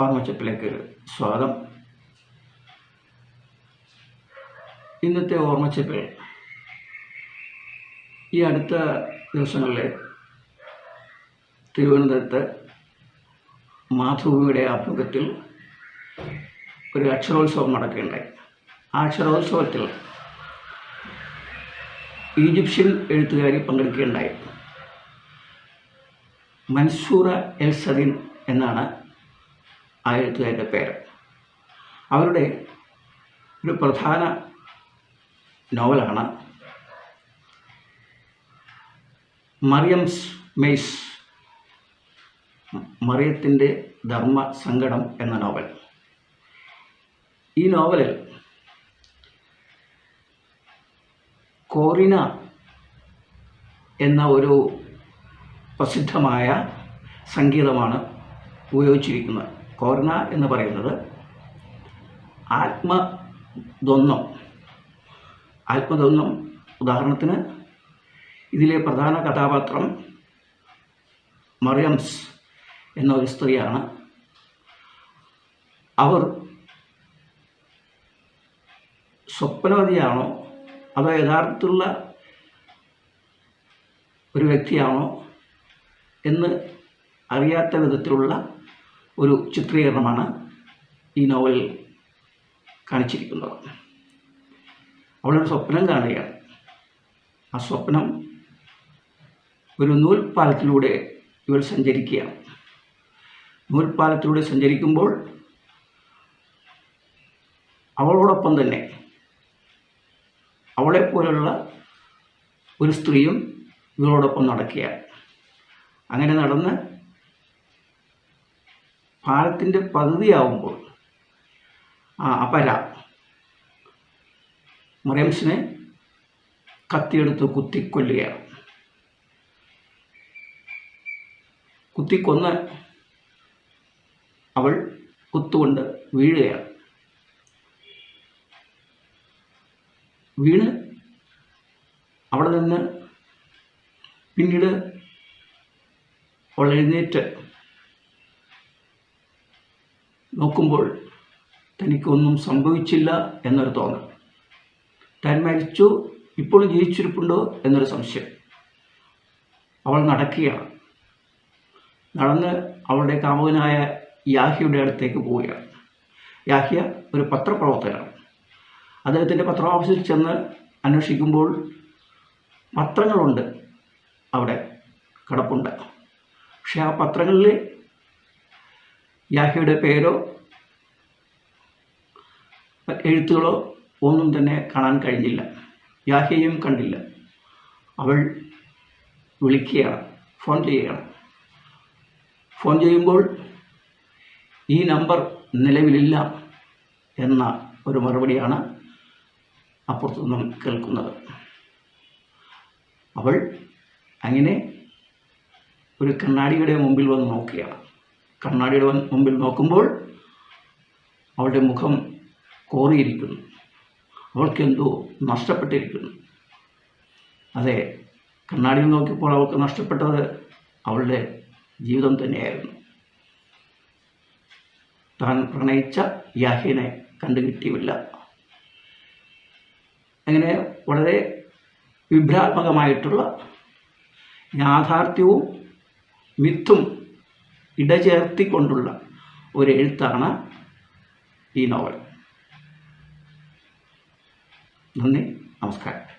ഓർമ്മച്ചപ്പിലേക്ക് സ്വാഗതം. ഇന്നത്തെ ഓർമ്മച്ചപ്പിൽ ഈ അടുത്ത ദിവസങ്ങളിൽ തിരുവനന്തപുരത്ത് മാതൃഭൂമിയുടെ ആഭിമുഖ്യത്തിൽ ഒരു അക്ഷരോത്സവം നടക്കുകയുണ്ടായി. ആ അക്ഷരോത്സവത്തിൽ ഈജിപ്ഷ്യൻ എഴുത്തുകാരി പങ്കെടുക്കുകയുണ്ടായി. മൻസൂറ എൽ സദീൻ എന്നാണ് ആ എഴുത്തുകാരുടെ പേര് അവരുടെ ഒരു പ്രധാന നോവലാണ് മറിയംസ് മെയ്സ് മറിയത്തിന്റെ ധർമ്മ സങ്കടം എന്ന നോവൽ ഈ നോവലിൽ കോറിന എന്ന ഒരു പ്രസിദ്ധമായ സംഗീതമാണ് ഉപയോഗിച്ചിരിക്കുന്നത് കോർണ എന്ന് പറയുന്നത് ആത്മദ്വന്ദ്വം. ആത്മദ്വന്ദ്വം ഉദാഹരണത്തിന് ഇതിലെ പ്രധാന കഥാപാത്രം മറിയംസ് എന്ന ഒരു സ്ത്രീയാണ്. അവർ സ്വപ്നവതിയാണോ അതോ യഥാർത്ഥത്തിലുള്ള ഒരു വ്യക്തിയാണോ എന്ന് അറിയാത്ത വിധത്തിലുള്ള ഒരു ചിത്രീകരണമാണ് ഈ നോവലിൽ കാണിച്ചിരിക്കുന്നത്. അവളൊരു സ്വപ്നം കാണുകയാണ്. ആ സ്വപ്നം ഒരു നൂൽപ്പാലത്തിലൂടെ ഇവൾ സഞ്ചരിക്കുകയാണ്. നൂൽപ്പാലത്തിലൂടെ സഞ്ചരിക്കുമ്പോൾ അവളോടൊപ്പം തന്നെ അവളെപ്പോലുള്ള ഒരു സ്ത്രീയും ഇവളോടൊപ്പം നടക്കുകയാണ്. അങ്ങനെ നടന്ന് പാലത്തിന്റെ പകുതിയാവുമ്പോൾ. ആ അപര മറിയംസിനെ കത്തിയെടുത്ത് കുത്തിക്കൊല്ലുകയാണ് കുത്തിക്കൊന്ന് അവൾ കുത്തുകൊണ്ട് വീഴുകയാണ് വീണ് അവിടെ നിന്ന് പിന്നീട് അവൾ എഴുന്നേറ്റ് നോക്കുമ്പോൾ തനിക്കൊന്നും സംഭവിച്ചില്ല എന്നൊരു തോന്നൽ. താൻ മരിച്ചു ഇപ്പോൾ ജീവിച്ചിരിപ്പുണ്ടോ എന്നൊരു സംശയം. അവൾ നടക്കുകയാണ്. നടന്ന് അവളുടെ കാമുകനായ യാഹിയുടെ അടുത്തേക്ക് പോവുകയാണ്. യാഹിയ ഒരു പത്രപ്രവർത്തകനാണ്. അദ്ദേഹത്തിന്റെ പത്ര ഓഫീസിൽ ചെന്ന് അന്വേഷിക്കുമ്പോൾ പത്രങ്ങളുണ്ട് അവിടെ കിടപ്പുണ്ട്. പക്ഷേ ആ പത്രങ്ങളിൽ യാഹിയുടെ പേരോ എഴുത്തുകളോ ഒന്നും തന്നെ കാണാൻ കഴിഞ്ഞില്ല. യാഹയും കണ്ടില്ല. അവൾ വിളിക്കുകയാണ് ഫോൺ ചെയ്യുകയാണ്. ഫോൺ ചെയ്യുമ്പോൾ ഈ നമ്പർ നിലവിലില്ല എന്ന ഒരു മറുപടിയാണ് അപ്പുറത്തു നിന്നും കേൾക്കുന്നത്. അവൾ അങ്ങനെ ഒരു കണ്ണാടിയുടെ മുമ്പിൽ വന്ന് നോക്കുകയാണ്. കണ്ണാടിയുടെ മുമ്പിൽ നോക്കുമ്പോൾ അവളുടെ മുഖം കോറിയിരിക്കുന്നു. അവൾക്ക് എന്തോ നഷ്ടപ്പെട്ടിരിക്കുന്നു. അതെ കണ്ണാടിയിൽ നോക്കിയപ്പോൾ അവൾക്ക് നഷ്ടപ്പെട്ടത് അവളുടെ ജീവിതം തന്നെയായിരുന്നു. താൻ പ്രണയിച്ച യാഹിനെ കണ്ടുകിട്ടിയില്ല. അങ്ങനെ വളരെ വിഭ്രാത്മകമായിട്ടുള്ള യാഥാർത്ഥ്യവും മിത്തും ഇടചേർത്തിക്കൊണ്ടുള്ള ഒരു എഴുത്താണ് ഈ നോവൽ. നന്ദി നമസ്കാരം.